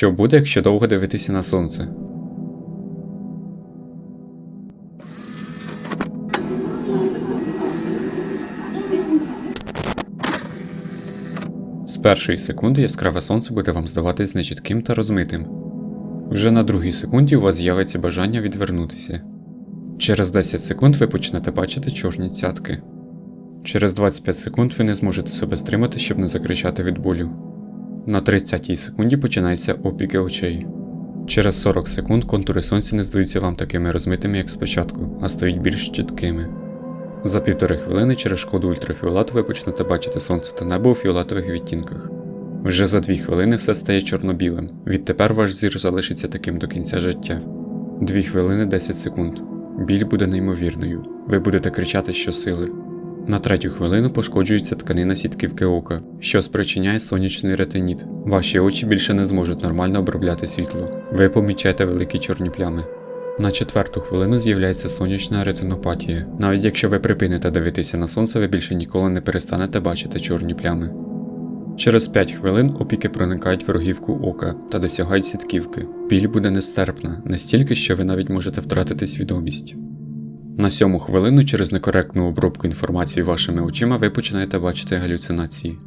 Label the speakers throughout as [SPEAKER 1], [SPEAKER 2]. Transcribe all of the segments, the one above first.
[SPEAKER 1] Що буде, якщо довго дивитися на сонце? З першої секунди яскраве сонце буде вам здаватись нечітким та розмитим. Вже на другій секунді у вас з'явиться бажання відвернутися. Через 10 секунд ви почнете бачити чорні цятки. Через 25 секунд ви не зможете себе стримати, щоб не закричати від болю. На 30 секунді починаються опіки очей. Через 40 секунд контури сонця не здаються вам такими розмитими, як спочатку, а стають більш чіткими. За півтори хвилини через шкоду ультрафіолету ви почнете бачити сонце та небо у фіолетових відтінках. Вже за дві хвилини все стає чорно-білим. Відтепер ваш зір залишиться таким до кінця життя. Дві хвилини 10 секунд. Біль буде неймовірною. Ви будете кричати щосили. На третю хвилину пошкоджується тканина сітківки ока, що спричиняє сонячний ретиніт. Ваші очі більше не зможуть нормально обробляти світло. Ви помічаєте великі чорні плями. На четверту хвилину з'являється сонячна ретинопатія. Навіть якщо ви припините дивитися на сонце, ви більше ніколи не перестанете бачити чорні плями. Через 5 хвилин опіки проникають в рогівку ока та досягають сітківки. Біль буде нестерпна, настільки, що ви навіть можете втратити свідомість. На сьому хвилину через некоректну обробку інформації вашими очима ви починаєте бачити галюцинації.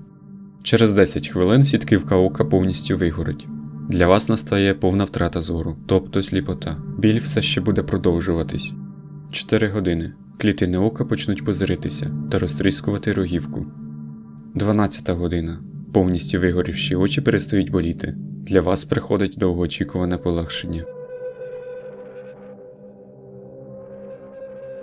[SPEAKER 1] Через 10 хвилин сітківка ока повністю вигорить. Для вас настає повна втрата зору, тобто сліпота. Біль все ще буде продовжуватись. 4 години. Клітини ока почнуть позиритися та розтріскувати рогівку. 12 година. Повністю вигорівші очі перестають боліти. Для вас приходить довгоочікуване полегшення.